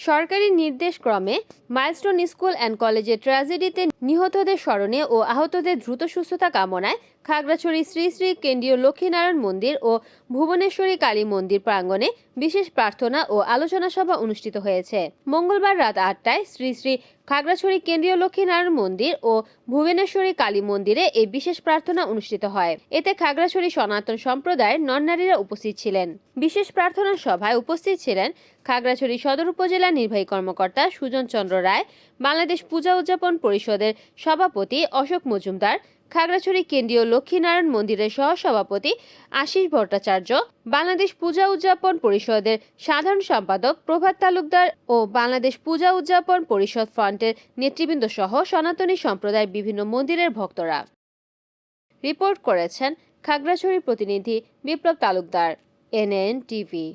সরকারি নির্দেশক্রমে milestone school and কলেজের ট্র্যাজেডিতে নিহতদের স্মরণে ও আহতদের দ্রুত সুস্থতা কামনায় খাগড়াছড়ি শ্রী শ্রী কেন্দ্রীয় লক্ষ্মীনারায়ণ মন্দির ও ভুবনেশ্বরী কালী মন্দির প্রাঙ্গণে বিশেষ প্রার্থনা ও আলোচনা সভা অনুষ্ঠিত হয়েছে। মঙ্গলবার রাত আটটায় শ্রী শ্রী খাগড়াছড়ি কেন্দ্রীয় লক্ষ্মীনারায়ণ মন্দির ও ভুবনেশ্বরী কালী মন্দিরে এই বিশেষ প্রার্থনা অনুষ্ঠিত হয়। এতে খাগড়াছড়ি সনাতন সম্প্রদায়ের নরনারীরা উপস্থিত ছিলেন। বিশেষ প্রার্থনা সভায় উপস্থিত ছিলেন খাগড়াছড়ি সদর উপজেলা নির্বাহী কর্মকর্তা সুজন চন্দ্র রায়, বাংলাদেশ পূজা উদযাপন পরিষদের সভাপতি অশোক মজুমদার খাগড়াছড়ি কেন্দ্রীয় লক্ষ্মীনারায়ণ মন্দিরের সহসভাপতি আশিস ভট্টাচার্য, বাংলাদেশ পূজা উদযাপন পরিষদের সাধারণ সম্পাদক প্রভাত তালুকদার ও বাংলাদেশ পূজা উদযাপন পরিষদ ফ্রন্টের নেতৃবৃন্দ সহ সনাতনী সম্প্রদায়ের বিভিন্ন মন্দিরের ভক্তরা। রিপোর্ট করেছেন খাগড়াছড়ি প্রতিনিধি বিপ্লব তালুকদার, এনএন টিভি।